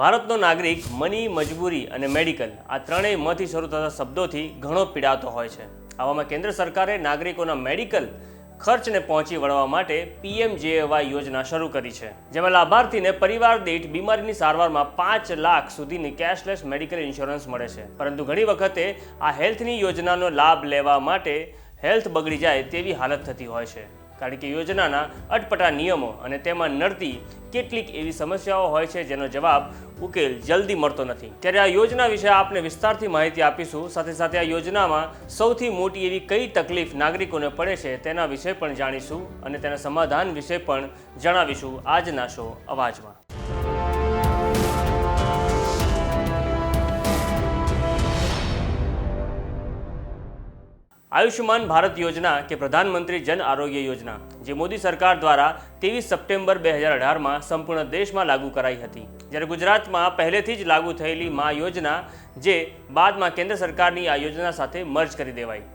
ભારતનો નાગરિક મની, મજબૂરી અને મેડિકલ આ ત્રણેય મથી શરૂ થતા શબ્દોથી ઘણો પીડાતો હોય છે. આવામાં કેન્દ્ર સરકારે નાગરિકોના મેડિકલ ખર્ચને પહોંચી વળવા માટે પીએમજેએવાય યોજના શરૂ કરી છે, જેમાં લાભાર્થીને પરિવાર દીઠ બીમારીની સારવારમાં પાંચ લાખ સુધીની કેશલેસ મેડિકલ ઇન્સ્યોરન્સ મળે છે. પરંતુ ઘણી વખતે આ હેલ્થની યોજનાનો લાભ લેવા માટે હેલ્થ બગડી જાય તેવી હાલત થતી હોય છે. કારણ કે યોજનાના અટપટા નિયમો અને તેમાં નડતી કેટલીક એવી સમસ્યાઓ હોય છે જેનો જવાબ ઉકેલ જલ્દી મળતો નથી. ત્યારે આ યોજના વિશે આપને વિસ્તારથી માહિતી આપીશું. સાથે સાથે આ યોજનામાં સૌથી મોટી એવી કઈ તકલીફ નાગરિકોને પડે છે તેના વિશે પણ જાણીશું અને તેના સમાધાન વિશે પણ જણાવીશું આજના શો અવાજમાં. આયુષ્યમાન ભારત યોજના કે પ્રધાનમંત્રી જન આરોગ્ય યોજના, જે મોદી સરકાર દ્વારા ત્રેવીસ સપ્ટેમ્બર બે હજાર અઢારમાં સંપૂર્ણ દેશમાં લાગુ કરાઈ હતી. જ્યારે ગુજરાતમાં પહેલેથી જ લાગુ થયેલી મા યોજના, જે બાદમાં કેન્દ્ર સરકારની આ યોજના સાથે મર્જ કરી દેવાઈ.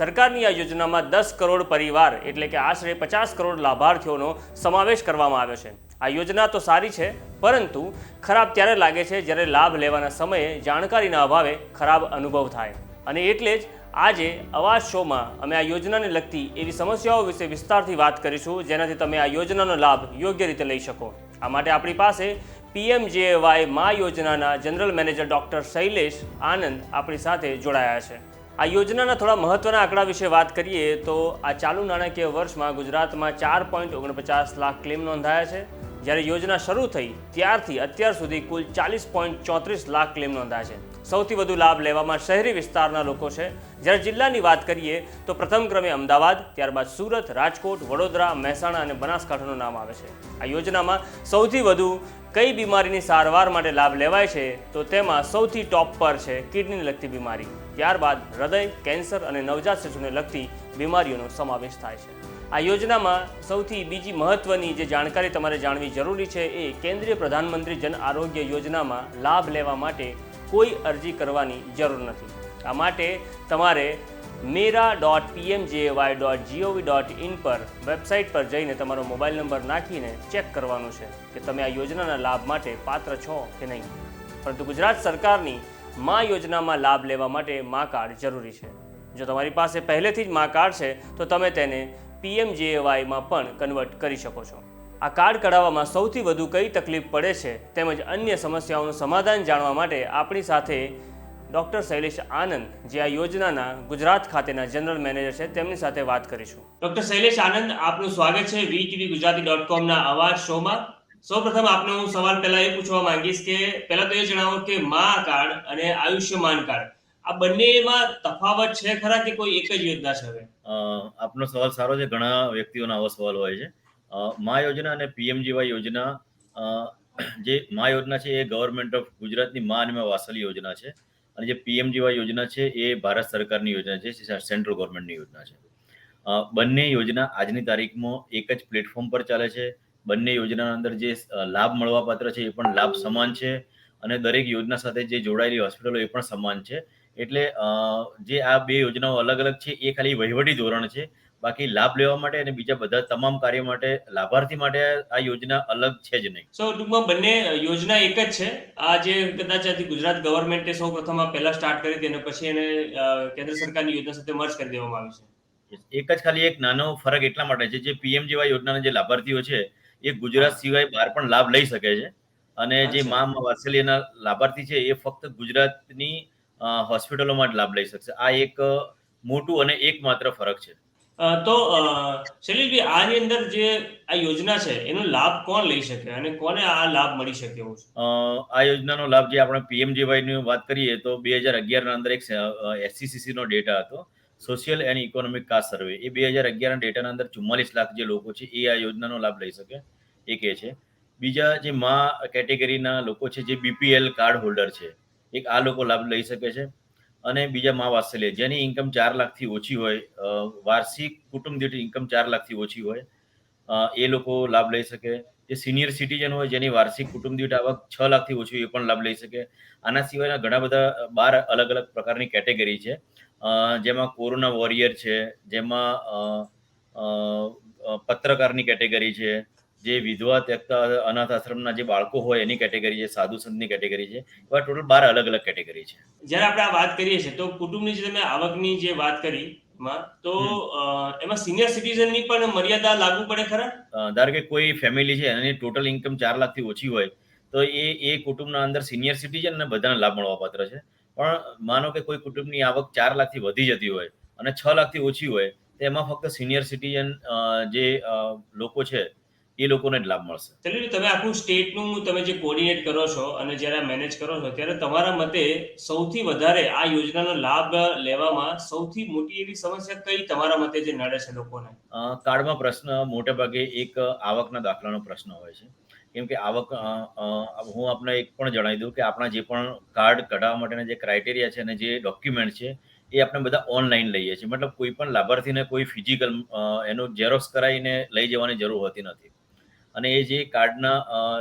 સરકારની આ યોજનામાં દસ કરોડ પરિવાર, એટલે કે આશરે પચાસ કરોડ લાભાર્થીઓનો સમાવેશ કરવામાં આવ્યો છે. આ યોજના તો સારી છે, પરંતુ ખરાબ ત્યારે લાગે છે જ્યારે લાભ લેવાના સમયે જાણકારીના અભાવે ખરાબ અનુભવ થાય. અને એટલે જ આજે અવાજ શોમાં અમે આ યોજનાને લગતી એવી સમસ્યાઓ વિશે વિસ્તારથી વાત કરીશું, જેનાથી તમે આ યોજનાનો લાભ યોગ્ય રીતે લઈ શકો. આ માટે આપણી પાસે પીએમજેવાય મા યોજનાના general manager doctor Shailesh Anand આપણી સાથે જોડાયા છે. આ યોજનાના થોડા મહત્વના આંકડા વિશે વાત કરીએ તો આ ચાલુ નાણાકીય વર્ષમાં ગુજરાતમાં ચાર પોઈન્ટ ઓગણપચાસ લાખ ક્લેમ નોંધાયા છે. જ્યારે યોજના શરૂ થઈ, ત્યારથી અત્યાર સુધી કુલ ચાલીસ પોઈન્ટ ચોત્રીસ લાખ ક્લેમ નોંધાયા છે. સૌથી વધુ લાભ લેવામાં શહેરી વિસ્તારના લોકો છે. જ્યારે જિલ્લાની વાત કરીએ, તો પ્રથમ ક્રમે અમદાવાદ, ત્યારબાદ સુરત, રાજકોટ, વડોદરા, મહેસાણા અને બનાસકાંઠાનું નામ આવે છે. આ યોજનામાં સૌથી વધુ કઈ બીમારીની સારવાર માટે લાભ લેવાય છે, તો તેમાં સૌથી ટોપ પર છે કિડનીને લગતી બીમારી. ત્યારબાદ હૃદય, કેન્સર અને નવજાત શિશુને લગતી બીમારીઓનો સમાવેશ થાય છે. આ યોજનામાં સૌથી બીજી મહત્વની જે જાણકારી તમારે જાણવી જરૂરી છે એ કેન્દ્રીય પ્રધાનમંત્રી જન આરોગ્ય યોજનામાં લાભ લેવા માટે કોઈ અરજી કરવાની જરૂર નથી. આ માટે તમારે Mera dot PMJAY dot GOV dot in પર વેબસાઇટ પર જઈને તમારો મોબાઈલ નંબર નાખીને ચેક કરવાનું છે કે તમે આ યોજનાના લાભ માટે પાત્ર છો કે નહીં. પરંતુ ગુજરાત સરકારની મા યોજનામાં લાભ લેવા માટે મા કાર્ડ જરૂરી છે. જો તમારી પાસે પહેલેથી જ મા કાર્ડ છે, તો તમે તેને પીએમજેવાયમાં પણ કન્વર્ટ કરી શકો છો. આ કાર્ડ કઢાવવામાં સૌથી વધુ કઈ તકલીફ પડે છે તેમજ અન્ય સમસ્યાઓનું સમાધાન જાણવા માટે આપણી સાથે ડૉક્ટર શૈલેષ આનંદ, જે આ યોજનાના ગુજરાત ખાતેના જનરલ મેનેજર છે, તેમની સાથે વાત કરીશું. ડૉક્ટર શૈલેષ આનંદ, આપનું સ્વાગત છે વીટીવી ગુજરાતી ડોટ કોમના અવાજ શોમાં. સૌપ્રથમ આપનો હું સવાલ પહેલા એ પૂછવા માંગીશ કે પહેલા તો એ જણાવો કે મા કાર્ડ અને આયુષ્યમાન કાર્ડ, આ બંનેમાં તફાવત છે ખરા કે કોઈ એક જ યોજના છે હવે? આપનો સવાલ સારો છે. ઘણા વ્યક્તિઓના આવો સવાલ હોય છે. મા યોજના અને પીએમજીવાય યોજના જે મા યોજના છે એ ગવર્મેન્ટ ઓફ ગુજરાતની મા અને વાસલી યોજના છે. અને જે પીએમજીવાય યોજના છે એ ભારત સરકારની યોજના છે સેન્ટ્રલ ગવર્મેન્ટની યોજના છે. બંને યોજના આજની તારીખમાં એક જ પ્લેટફોર્મ પર ચાલે છે. બંને યોજનાના અંદર જે લાભ મળવાપાત્ર છે એ પણ લાભ સમાન છે. અને દરેક યોજના સાથે જે જોડાયેલી હોસ્પિટલો એ પણ સમાન છે. એટલે જે આ બે યોજનાઓ અલગ અલગ છે એ ખાલી વહીવટી ધોરણ છે. બાકી લાભ લેવા માટે અને બીજા બધા તમામ કાર્ય માટે લાભાર્થી માટે આ યોજના અલગ છે જ નહીં. સો ટૂંકમાં બંને યોજના એક જ છે. આ જે કદાચ ગુજરાત ગવર્મેન્ટે સૌ પ્રથમ પહેલા સ્ટાર્ટ કરી હતી અને પછી એને કેન્દ્ર સરકારની યોજના સાથે મર્જ કરી દેવામાં આવી છે. એક જ ખાલી એક નાનો ફરક એટલા માટે છે જે પીએમ જેવા યોજનાના જે લાભાર્થીઓ છે એ ગુજરાત સિવાય બહાર પણ લાભ લઈ શકે છે. અને જે. મા વાત્સલ્યના લાભાર્થી છે એ ફક્ત ગુજરાતની હોસ્પિટલોમાં જ લાભ લઈ શકશે. આ એક મોટું અને એકમાત્ર ફરક છે. તો શૈલેષભાઈ આની અંદર જે આ યોજના છે એનો લાભ કોણ લઈ શકે અને કોને આ લાભ મળી શકે એવું છે? આ યોજનાનો લાભ જે આપણે પીએમજીવાયની વાત કરીએ તો બે હજાર અગિયારના અંદર એક એસસીસીસીનો ડેટા હતો. Social and economic caste survey. એ બે હજાર અગિયારના ડેટાના અંદર ચુમ્માલીસ લાખ જે લોકો છે એ આ યોજનાનો લાભ લઈ શકે. એક એ છે. બીજા જે મા કેટેગરીના લોકો છે જે બીપીએલ કાર્ડ હોલ્ડર છે એક આ લોકો લાભ લઈ શકે છે. અને બીજા મા વાત્સલ્ય, જેની ઇન્કમ ચાર લાખથી ઓછી હોય વાર્ષિક કુટુંબ દીઠ ઇન્કમ ચાર લાખથી ઓછી હોય એ લોકો લાભ લઈ શકે. જે સિનિયર સિટીઝન હોય, જેની વાર્ષિક કુટુંબ દીઠ આવક છ લાખથી ઓછી એ પણ લાભ લઈ શકે. આના સિવાયના ઘણા બધા બાર અલગ અલગ પ્રકારની કેટેગરી છે. જેમાં કોરોના વોરિયર છે, જેમાં પત્રકારની કેટેગરી છે જે વિધવા ત્યક્તા અનાથ આશ્રમના જે બાળકો હોય એની કેટેગરી છે સાધુ સંતની કેટેગરી છે એવા ટોટલ બાર અલગ અલગ કેટેગરી છે. જ્યારે આપણે આ વાત કરીએ છીએ તો કુટુંબની જે તમે આવકની જે વાત કરી માં તો એમાં સિનિયર સિટીઝનની પણ મર્યાદા લાગુ પડે ખરા? ધારો કે કોઈ ફેમિલી છે એની ટોટલ ઇન્કમ ચાર લાખથી ઓછી હોય તો એ એ કુટુંબના અંદર સિનિયર સિટીઝન ને બધાને લાભ મળવાપાત્ર છે. પણ માનો કે કોઈ કુટુંબની આવક ચાર લાખથી વધી જતી હોય અને છ લાખથી ઓછી હોય તો એમાં ફક્ત સિનિયર સિટીઝન જે લોકો છે એ લોકોને જ લાભ મળશે. ચલો તમે આખું સ્ટેટનું તમે જે કોર્ડિનેટ કરો છો અને જ્યારે મેનેજ કરો છો ત્યારે તમારા મતે સૌથી વધારે આ યોજનાનો લાભ લેવામાં સૌથી મોટી એવી સમસ્યા કઈ તમારા મતે જે નડે છે લોકોને? કાર્ડમાં પ્રશ્ન મોટે ભાગે એક આવકના દાખલાનો પ્રશ્ન હોય છે. કેમ કે આવક હું આપને એક પણ જણાવી દઉં કે આપણા જે પણ કાર્ડ કઢાવવા માટેના જે ક્રાઇટેરિયા છે અને જે ડોક્યુમેન્ટ છે એ આપણે બધા ઓનલાઈન લઈએ છીએ. મતલબ કોઈ પણ લાભાર્થીને કોઈ ફિઝિકલ એનું ઝેરોક્સ કરાવીને લઈ જવાની જરૂર હોતી નથી. અને એ જે કાર્ડના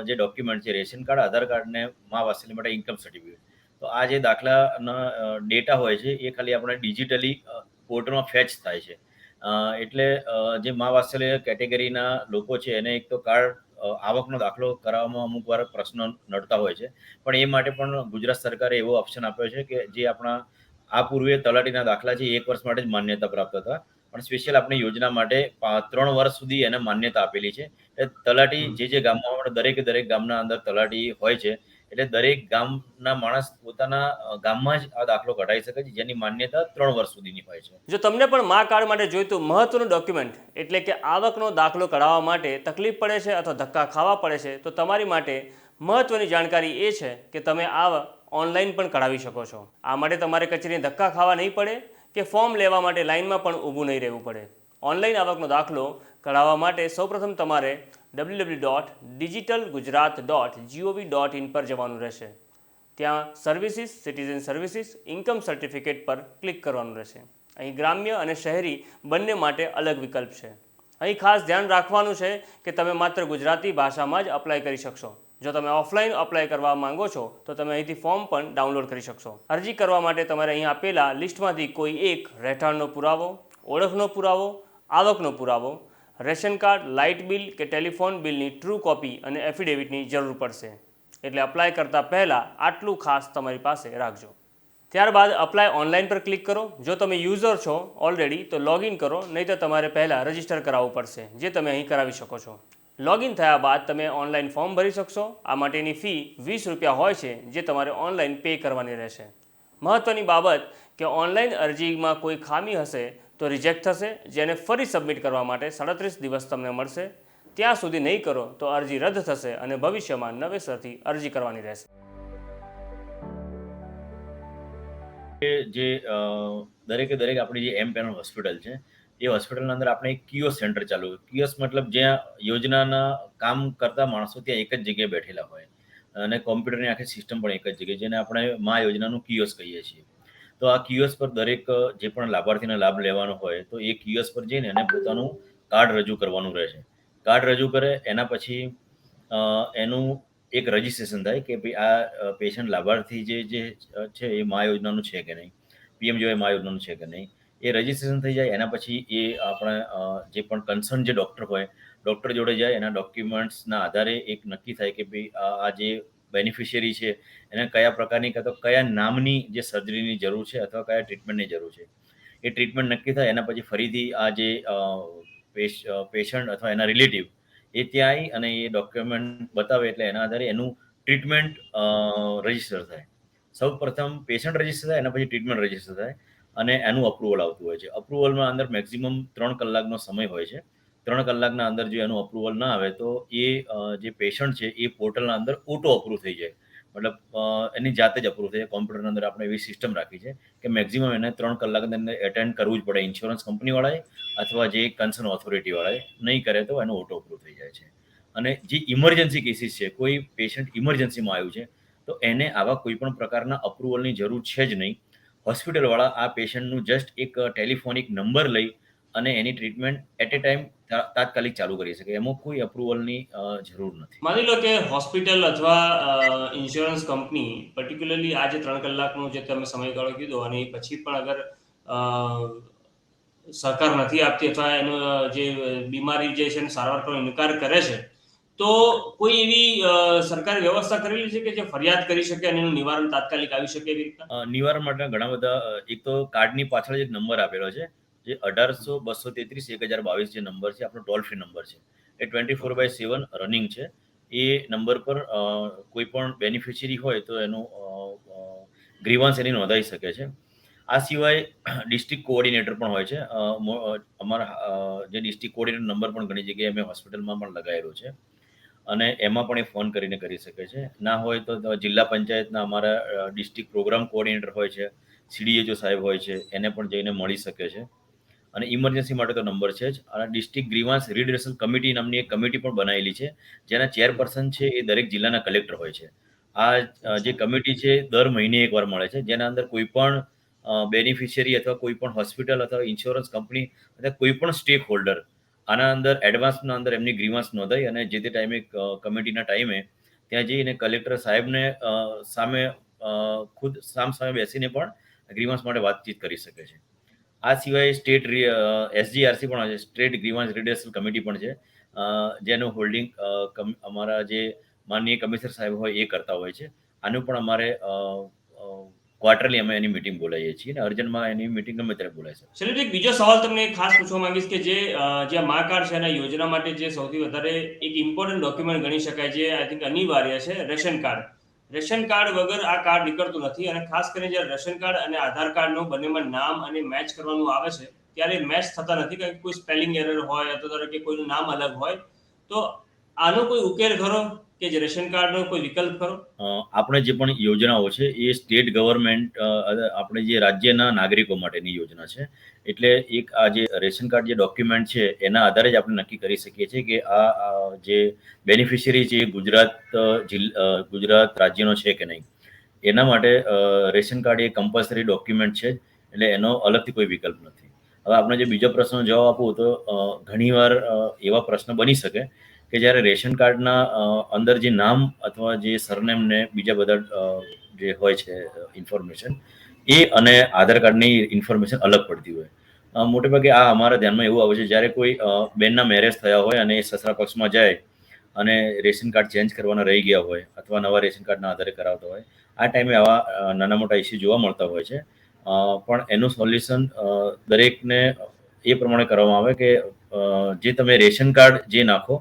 જે ડોક્યુમેન્ટ છે, રેશન કાર્ડ, આધાર કાર્ડને મા વાસલી માટે ઇન્કમ સર્ટિફિકેટ તો આ જે દાખલાના ડેટા હોય છે, એ ખાલી આપણે ડિજિટલી પોર્ટલમાં ફેચ થાય છે. એટલે જે મા વાત્સલ્ય કેટેગરીના લોકો છે, એને એક તો કાર્ડ આવકનો દાખલો કરાવવામાં અમુક વાર પ્રશ્નો નડતા હોય છે. પણ એ માટે પણ ગુજરાત સરકારે એવો ઓપ્શન આપ્યો છે કે જે આપણા, આ પૂર્વે તલાટીના દાખલા છે એક વર્ષ માટે જ માન્યતા પ્રાપ્ત હતા. પણ સ્પેશિયલ આપણે યોજના માટે ત્રણ વર્ષ સુધી એને માન્યતા આપેલી છે. એટલે તલાટી જે જે ગામમાં દરેક દરેકે દરેક ગામના અંદર તલાટી હોય છે એટલે દરેક ગામના માણસ પોતાના ગામમાં જ આ દાખલો કઢાવી શકે છે જેની માન્યતા ત્રણ વર્ષ સુધીની હોય છે. જો તમને પણ મા કાર્ડ માટે જોઈતું મહત્વનું ડોક્યુમેન્ટ એટલે કે આવકનો દાખલો કઢાવવા માટે તકલીફ પડે છે અથવા ધક્કા ખાવા પડે છે તો તમારી માટે મહત્વની જાણકારી એ છે કે તમે આ ઓનલાઈન પણ કઢાવી શકો છો. આ માટે તમારે કચેરીને ધક્કા ખાવા નહીં પડે કે ફોર્મ લેવા માટે લાઇનમાં પણ ઊભું નહીં રહેવું પડે. ઓનલાઈન આવકનો દાખલો કઢાવવા માટે સૌપ્રથમ તમારે W W dot digital Gujarat dot GOV dot in પર જવાનું રહેશે. ત્યાં services citizen services income certificate પર ક્લિક કરવાનું રહેશે. અહીં ગ્રામ્ય અને શહેરી બંને માટે અલગ વિકલ્પ છે. અહીં ખાસ ધ્યાન રાખવાનું છે કે તમે માત્ર ગુજરાતી ભાષામાં જ અપ્લાય કરી શકશો. જો તમે ઓફલાઈન અપ્લાય કરવા માંગો છો, તો તમે અહીંથી ફોર્મ પણ ડાઉનલોડ કરી શકશો. અરજી કરવા માટે તમારે અહીં આપેલા લિસ્ટમાંથી કોઈ એક રહેઠાણનો પુરાવો, ઓળખનો પુરાવો, આવકનો પુરાવો, રેશન કાર્ડ, લાઇટ બિલ કે ટેલિફોન બિલની ટ્રુ કોપી અને એફિડેવિટની જરૂર પડશે. એટલે અપ્લાય કરતાં પહેલાં આટલું ખાસ તમારી પાસે રાખજો. ત્યારબાદ અપ્લાય ઓનલાઈન પર ક્લિક કરો. જો તમે યુઝર છો ઓલરેડી તો લોગિન કરો. નહીં તો તમારે પહેલાં રજિસ્ટર કરાવવું પડશે, જે તમે અહીં કરાવી શકો છો. લોગિન થયા બાદ તમે ઓનલાઈન ફોર્મ ભરી શકશો. આ માટેની ફી વીસ રૂપિયા હોય છે જે તમારે ઓનલાઈન પે કરવાની રહેશે. મહત્ત્વની બાબત કે ઓનલાઈન અરજીમાં કોઈ ખામી હશે તો રિજેક્ટ થશે, જેને ફરી સબમિટ કરવા માટે સાડત્રીસ દિવસ તમને મળશે. ત્યાં સુધી નહીં કરો તો અરજી રદ થશે અને ભવિષ્યમાં નવેસરથી અરજી કરવાની રહેશે. જે દરેકે દરેક આપણી જે એમ પેનલ હોસ્પિટલ છે એ હોસ્પિટલના અંદર આપણે કિયોસ સેન્ટર ચાલુ કિયોસ મતલબ જ્યાં યોજનાના કામ કરતા માણસો ત્યાં એક જ જગ્યાએ બેઠેલા હોય. અને કોમ્પ્યુટરની આખી સિસ્ટમ પણ એક જ જગ્યાએ, જેને આપણે મા યોજનાનું કિયોસ કહીએ છીએ. તો આ કિયોસ પર દરેક જે પણ લાભાર્થીને લાભ લેવાનો હોય, તો એ કિયોસ પર જઈને એને પોતાનું કાર્ડ રજૂ કરવાનું રહે છે કાર્ડ રજૂ કરે, એના પછી એનું એક રજિસ્ટ્રેશન થાય કે ભાઈ આ પેશન્ટ લાભાર્થી જે જે છે એ મા યોજનાનું છે કે નહીં? પીએમજીવાય મા યોજનાનું છે કે નહીં? એ રજિસ્ટ્રેશન થઈ જાય, એના પછી એ આપણે જે પણ કન્સર્ન જે ડૉક્ટર હોય ડૉક્ટર જોડે જાય, એના ડોક્યુમેન્ટ્સના આધારે એક નક્કી થાય કે ભાઈ આ જે બેનિફિશિયરી છે, એને કયા પ્રકારની કાં તો કયા નામની જે સર્જરીની જરૂર છે અથવા કયા ટ્રીટમેન્ટની જરૂર છે. એ ટ્રીટમેન્ટ નક્કી થાય, એના પછી ફરીથી આ જે પેશન્ટ અથવા એના રિલેટિવ એ ત્યાં આવી અને એ ડોક્યુમેન્ટ બતાવે એટલે એના આધારે એનું ટ્રીટમેન્ટ રજિસ્ટર થાય. સૌ પ્રથમ પેશન્ટ રજિસ્ટર થાય, એના પછી ટ્રીટમેન્ટ રજિસ્ટર થાય. અને એનું અપ્રુવલ આવતું હોય છે. અપ્રુવલમાં અંદર મેક્સિમમ ત્રણ કલાકનો સમય હોય છે. ત્રણ કલાકના અંદર જો એનું અપ્રુવલ ના આવે તો એ જે પેશન્ટ છે એ પોર્ટલના અંદર ઓટો અપ્રુવ થઈ જાય. મતલબ એની જાતે જ અપ્રુવ થઈ જાય. કોમ્પ્યુટરના અંદર આપણે એવી સિસ્ટમ રાખી છે કે મેક્સિમમ એને ત્રણ કલાકની અંદર એટેન્ડ કરવું જ પડે ઇન્સ્યોરન્સ કંપનીવાળાએ અથવા જે કન્સર્ન ઓથોરિટીવાળાએ નહીં કરે તો એનું ઓટો અપ્રૂવ થઈ જાય છે. અને જે ઇમરજન્સી કેસીસ છે, કોઈ પેશન્ટ ઇમરજન્સીમાં આવ્યું છે, તો એને આવા કોઈ પણ પ્રકારના અપ્રુવલની જરૂર છે જ નહીં. હોસ્પિટલવાળા આ પેશન્ટનું જસ્ટ એક ટેલિફોનિક નંબર લઈ અને એની ટ્રીટમેન્ટ એટ એ ટાઈમ તાત્કાલિક ચાલુ કરી શકે. એમાં કોઈ અપ્રુવલની જરૂર નથી. માની લો કે હોસ્પિટલ અથવા ઇન્સ્યોરન્સ કંપની પર્ટિક્યુલરલી આ જે ત્રણ કલાકનો જે તમે સમયગાળો કીધો અને એ પછી પણ અગર સરકાર નથી આપતી અથવા એનો જે બીમારી જે છે સારવાર પર ઇનકાર કરે છે તો કોઈ એવી સરકારે વ્યવસ્થા કરેલી છે કે જે ફરિયાદ કરી શકે અને એનું નિવારણ તાત્કાલિક આવી શકે એવી રીતના? નિવારણ માટે ઘણા બધા એક તો કાર્ડની પાછળ એક નંબર આપેલો છે, જે અઢારસો બસો તેત્રીસ એક હજાર બાવીસ જે નંબર છે, આપણો ટોલ ફ્રી નંબર છે. એ twenty four by seven running છે. એ નંબર પર કોઈ પણ બેનિફિશિયરી હોય તો એનું ગ્રીવાન્સ એની નોંધાઈ શકે છે. આ સિવાય ડિસ્ટ્રિક્ટ કોઓર્ડિનેટર પણ હોય છે. અમારા જે ડિસ્ટ્રિક્ટ કોઓર્ડિનેટર નંબર પણ ઘણી જગ્યાએ અમે હોસ્પિટલમાં પણ લગાવેલો છે. અને એમાં પણ એ ફોન કરીને કરી શકે છે. ના હોય તો જિલ્લા પંચાયતના અમારા ડિસ્ટ્રિક્ટ પ્રોગ્રામ કોઓર્ડિનેટર હોય છે, સીડીએચઓ સાહેબ હોય છે, એને પણ જઈને મળી શકે છે. અને ઇમરજન્સી માટે તો નંબર છે જ. અને ડિસ્ટ્રિક્ટ ગ્રીવાન્સ રીડરેશન કમિટી નામની એક કમિટી પણ બનાવેલી છે, જેના ચેરપર્સન છે એ દરેક જિલ્લાના કલેક્ટર હોય છે. આ જે કમિટી છે દર મહિને એકવાર મળે છે, જેના અંદર કોઈ પણ બેનિફિશિયરી અથવા કોઈ પણ હોસ્પિટલ અથવા ઇન્સ્યોરન્સ કંપની અથવા કોઈ પણ સ્ટેક હોલ્ડર આના અંદર એડવાન્સના અંદર એમની ગ્રીવાન્સ નોંધાઈ અને જે તે ટાઈમે કમિટીના ટાઈમે ત્યાં જઈને કલેક્ટર સાહેબને સામે ખુદ સામ સામે બેસીને પણ ગ્રીવાન્સ માટે વાતચીત કરી શકે છે. આ સિવાય સ્ટેટ એસજીઆરસી પણ છે સ્ટેટ ગ્રીવાન્સ રિડેશન કમિટી પણ છે. જેનું હોલ્ડિંગ અમારા જે માનનીય કમિશનર સાહેબ હોય એ કરતા હોય છે. આનું પણ અમારે ક્વાર્ટરલી અમે એની મિટિંગ બોલાવીએ છીએ અને અર્જન્ટમાં એની મિટિંગ ગમે ત્યારે બોલાય છે. શૈલેષભાઈ એક બીજો સવાલ તમને ખાસ પૂછવા માંગીશ કે જે જે મા કાર્ડ છે એના યોજના માટે જે સૌથી વધારે એક ઇમ્પોર્ટન્ટ ડોક્યુમેન્ટ ગણી શકાય જે આઈ થિંક અનિવાર્ય છે, રેશન કાર્ડ. રેશન કાર્ડ વગર આ કાર્ડ નીકળતું નથી અને ખાસ કરીને જ્યારે રેશન કાર્ડ અને આધાર કાર્ડનો બંનેમાં નામ અને મેચ કરવાનું આવે છે, ત્યારે મેચ થતા નથી. કારણ કે કોઈ સ્પેલિંગ એરર હોય અથવા કે કોઈનું નામ અલગ હોય, તો આનો કોઈ ઉકેલ ખરો? કે જે રેશન કાર્ડનો કોઈ વિકલ્પ ખરો? આપણે જે પણ યોજનાઓ છે, એ સ્ટેટ ગવર્મેન્ટ આપણે જે રાજ્યના નાગરિકો માટેની યોજના છે, એટલે એક આ જે રેશન કાર્ડ જે ડોક્યુમેન્ટ છે, એના આધારે જ આપણે નક્કી કરી શકીએ છીએ કે આ જે બેનિફિશિયરી છે, એ ગુજરાત ગુજરાત રાજ્યનો છે કે નહીં. એના માટે રેશન કાર્ડ એ કમ્પલસરી ડોક્યુમેન્ટ છે, એટલે એનો અલગથી કોઈ વિકલ્પ નથી. હવે આપણે જે બીજો પ્રશ્નનો જવાબ આપવો તો ઘણીવાર એવા પ્રશ્ન બની શકે કે જ્યારે રેશન કાર્ડના અંદર જે નામ અથવા જે સરનેમ ને બીજા બધા જે હોય છે ઇન્ફોર્મેશન, એ અને આધાર કાર્ડની ઇન્ફોર્મેશન અલગ પડતી હોય. મોટે ભાગે આ અમારા ધ્યાનમાં એવું આવે છે, જ્યારે કોઈ બેનના મેરેજ થયા હોય અને એ સસરા પક્ષમાં જાય અને રેશન કાર્ડ ચેન્જ કરવાના રહી ગયા હોય અથવા નવા રેશન કાર્ડના આધારે કરાવતા હોય, આ ટાઈમે આવા નાના મોટા ઇસ્યુ જોવા મળતા હોય છે. પણ એનું સોલ્યુશન દરેકને એ પ્રમાણે કરવામાં આવે કે જે તમે રેશન કાર્ડ જે નાખો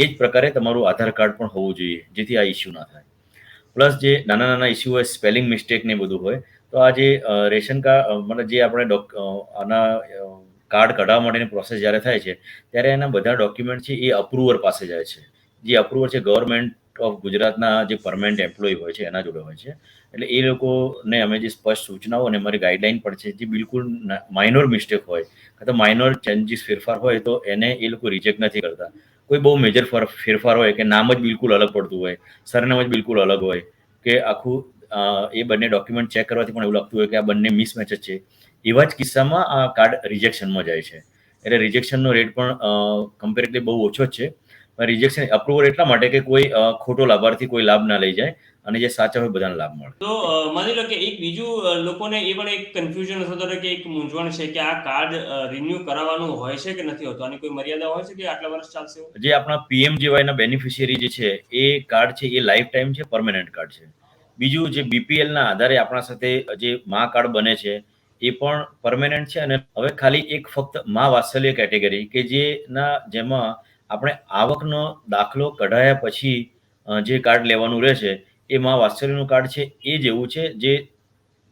એ જ પ્રકારે તમારું આધાર કાર્ડ પણ હોવું જોઈએ, જેથી આ ઇસ્યુ ના થાય. પ્લસ જે નાના નાના ઇસ્યુ હોય સ્પેલિંગ મિસ્ટેક ને બધું હોય, તો આ જે રેશન કાર્ડ મતલબ જે આપણે આના કાર્ડ કઢાવવા માટેની પ્રોસેસ જ્યારે થાય છે, ત્યારે એના બધા ડોક્યુમેન્ટ છે એ અપ્રુવર પાસે જાય છે. જે અપ્રુવર છે ગવર્મેન્ટ ઓફ ગુજરાતના જે પરમનન્ટ એમ્પ્લોય હોય છે, એના જોડે હોય છે. એટલે એ લોકોને અમે જે સ્પષ્ટ સૂચનાઓ અને અમારી ગાઈડલાઈન પણ છે, જે બિલકુલ માઇનોર મિસ્ટેક હોય, કાં તો માઇનોર ચેન્જીસ ફેરફાર હોય, તો એને એ લોકો રિજેક્ટ નથી કરતા. કોઈ બહુ મેજર ફેરફાર હોય કે નામ જ બિલકુલ અલગ પડતું હોય, સરનામ જ બિલકુલ અલગ હોય કે આખું એ બંને ડોક્યુમેન્ટ ચેક કરવાથી પણ એવું લાગતું હોય કે આ બંને મિસમેચ છે. એવા જ કિસ્સામાં આ કાર્ડ રિજેક્શનમાં જાય છે. એટલે રિજેક્શનનો રેટ પણ કમ્પેરેટિવલી બહુ ઓછો જ છે. રિજેક્શન અપ્રુવલ એટલા માટે કે કોઈ ખોટો લાભાર્થી કોઈ લાભ ના લઈ જાય. અને જે સાચા હોય બધાને લાભ મળે. તો માની લો કે એક બીજું લોકોને એ પણ એક કન્ફ્યુઝન અથવા તો કે એક મૂંઝવણ છે કે આ કાર્ડ રિન્યુ કરાવવાનું હોય છે કે નથી હોતું? આની કોઈ મર્યાદા હોય છે કે આટલા વર્ષ ચાલશે જે આપણા પીએમજીવાયના બેનિફિશિયરી જે છે એ કાર્ડ છે એ લાઈફ ટાઈમ છે પરમેનન્ટ કાર્ડ છે. બીજું જે બીપીએલના આધારે આપણા સાથે જે મા કાર્ડ બને છે એ પણ પરમેનન્ટ છે અને હવે ખાલી એક ફક્ત મા વાત્સલ્ય કેટેગરી કે જેના જેમાં આપણે આવકનો દાખલો કઢાયા પછી જે કાર્ડ લેવાનું રહેશે એ મા વાત્સલ્યનું કાર્ડ છે એ જેવું છે જે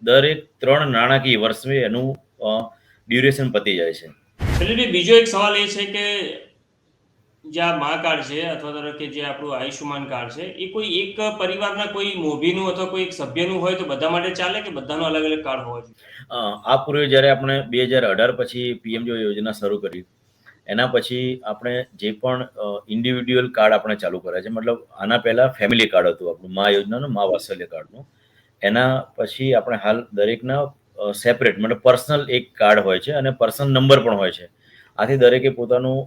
દરેક ત્રણ નાણાકીય વર્ષે એનું ડ્યુરેશન પતી જાય છે. બીજો એક સવાલ એ છે કે જે આ મા કાર્ડ છે અથવા ધારો કે જે આપણું આયુષ્યમાન કાર્ડ છે એ કોઈ એક પરિવારના કોઈ મોભીનું અથવા કોઈ એક સભ્યનું હોય તો બધા માટે ચાલે કે બધાનો અલગ અલગ કાર્ડ હોવા જોઈએ? આ પૂર્વે જ્યારે આપણે બે હજાર અઢાર પછી પીએમજો યોજના શરૂ કરી એના પછી આપણે જે પણ ઇન્ડિવિડ્યુઅલ કાર્ડ આપણે ચાલુ કર્યા છે, મતલબ આના પહેલાં ફેમિલી કાર્ડ હતું આપણું, મા યોજનાનું, મા વાત્સલ્ય કાર્ડનું. એના પછી આપણે હાલ દરેકના સેપરેટ મતલબ પર્સનલ એક કાર્ડ હોય છે અને પર્સનલ નંબર પણ હોય છે. આથી દરેકે પોતાનું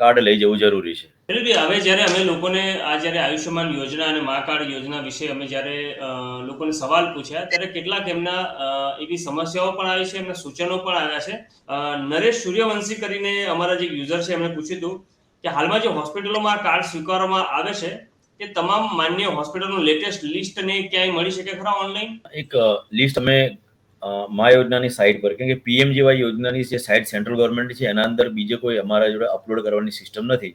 કાર્ડ લઈ જવું જરૂરી છે. હવે જ્યારે અમે લોકોને આ જ્યારે આયુષ્યમાન યોજના અને મા કાર્ડ યોજના વિશે અમે જ્યારે લોકોને સવાલ પૂછ્યા ત્યારે કેટલાક એમના એવી સમસ્યાઓ પણ આવી છે એમના સૂચનો પણ આવ્યા છે. નરેશ સૂર્યવંશી કરીને અમારા જે યુઝર છે એમણે પૂછ્યું હતું કે હાલમાં જે હોસ્પિટલોમાં આ કાર્ડ સ્વીકારવામાં આવે છે તે તમામ માન્ય હોસ્પિટલનું લેટેસ્ટ લિસ્ટ ને ક્યાંય મળી શકે ખરા ઓનલાઈન એક લિસ્ટ અમે મા યોજનાની સાઇટ પર. કેમ કે પીએમજીવાય યોજનાની જે સાઇટ સેન્ટ્રલ ગવર્મેન્ટ છે, એના અંદર બીજો કોઈ અમારા જોડે અપલોડ કરવાની સિસ્ટમ નથી.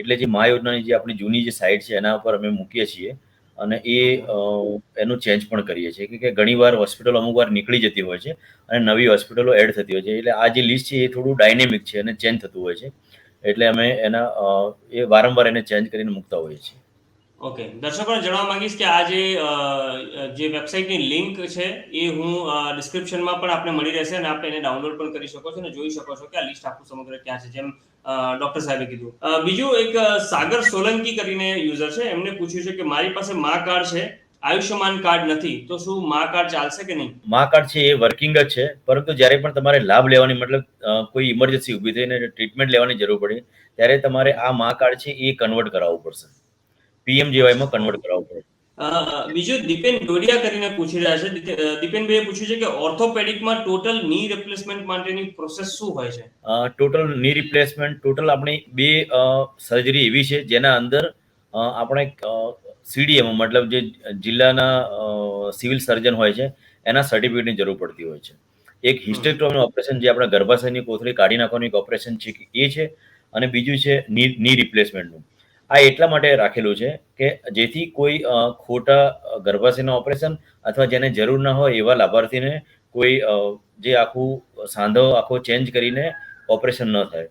એટલે જે મા યોજનાની જે આપણી જૂની જે સાઇટ છે, એના ઉપર અમે મૂકીએ છીએ અને એ એનું ચેન્જ પણ કરીએ છીએ. કે ઘણીવાર હોસ્પિટલો અમુક વાર નીકળી જતી હોય છે અને નવી હોસ્પિટલો એડ થતી હોય છે. એટલે આ જે લિસ્ટ છે, એ થોડું ડાયનેમિક છે અને ચેન્જ થતું હોય છે. એટલે અમે એના એ વારંવાર એને ચેન્જ કરીને મૂકતા હોઈએ છીએ. ઓકે દર્શકોને જણાવવા માંગીશ કે આ જે જે વેબસાઇટની લિંક છે, એ હું ડિસ્ક્રિપ્શનમાં પણ આપણે મળી રહેશે અને આપણે એને ડાઉનલોડ પણ કરી શકો છો અને જોઈ શકો છો કે આ લિસ્ટ આખું સમગ્ર ક્યાં છે. જેમ ડોક્ટર સાહેબે કીધું. બીજું એક સાગર સોલંકી કરીને યુઝર છે. એમને પૂછ્યું છે કે મારી પાસે મા કાર્ડ છે, આયુષ્યમાન કાર્ડ નથી, તો શું મા કાર્ડ ચાલશે કે નહીં? મા કાર્ડ છે એ વર્કિંગ જ છે, પરંતુ જ્યારે પણ તમારે લાભ લેવાની, મતલબ કોઈ ઇમરજન્સી ઊભી થઈને ટ્રીટમેન્ટ લેવાની જરૂર પડે, ત્યારે તમારે આ મા કાર્ડ છે એ કન્વર્ટ કરાવવું પડશે. પીએમજીવાયમાં કન્વર્ટ કરાવવું પડે. બીજું દીપેન ડોડિયા કરીને પૂછી રહ્યા છે. દીપેનભાઈએ પૂછ્યું છે કે ઓર્થોપેડિકમાં ટોટલની રિપ્લેસમેન્ટ માટેની પ્રોસેસ શું હોય છે? ટોટલની રિપ્લેસમેન્ટ ટોટલ આપણી બે સર્જરી એવી છે જેના અંદર આપણે સીડીએમ મતલબ જે જિલ્લાના સિવિલ સર્જન હોય છે એના સર્ટિફિકેટની જરૂર પડતી હોય છે. એક હિસ્ટેક્ટોમી ઓપરેશન જે આપણા ગર્ભાશયની કોથળી કાઢી નાખવાનું એક ઓપરેશન છે એ છે અને બીજું છે ની ની. રિપ્લેસમેન્ટનું આ એટલા માટે રાખેલું છે કે જેથી કોઈ ખોટા ગર્ભાશયના ઓપરેશન અથવા જેને જરૂર ના હોય એવા લાભાર્થીને કોઈ જે આખું સાંધો આખો ચેન્જ કરીને ઓપરેશન ન થાય.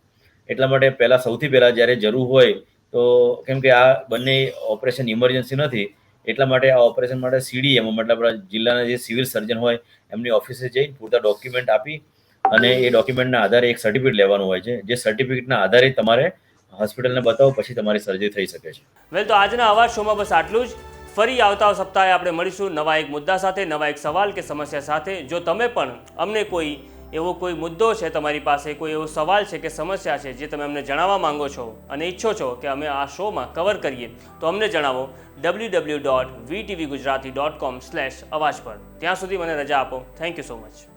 એટલા માટે પહેલાં સૌથી પહેલાં જ્યારે જરૂર હોય તો કેમ કે આ બંને ઓપરેશન ઇમરજન્સી નથી, એટલા માટે આ ઓપરેશન માટે સીડીએમ મતલબ આપણા જિલ્લાના જે સિવિલ સર્જન હોય, એમની ઓફિસે જઈ પૂરતા ડોક્યુમેન્ટ આપી અને એ ડોક્યુમેન્ટના આધારે એક સર્ટિફિકેટ લેવાનું હોય છે. જે સર્ટિફિકેટના આધારે તમારે હોસ્પિટલને બતાવો, પછી તમારી સર્જરી થઈ શકે છે. વેલ, તો આજના અવાજ શોમાં બસ આટલું જ. ફરી આવતા સપ્તાહે આપણે મળીશું નવા એક મુદ્દા સાથે, નવા એક સવાલ કે સમસ્યા સાથે. જો તમે પણ અમને કોઈ એવો કોઈ મુદ્દો છે તમારી પાસે, કોઈ એવો સવાલ છે કે સમસ્યા છે જે તમે અમને જણાવવા માંગો છો અને ઈચ્છો છો કે અમે આ શોમાં કવર કરીએ, તો અમને જણાવો W W dot V TV Gujarati dot com slash Awaaz પર. ત્યાં સુધી મને રજા આપો. Thank you so much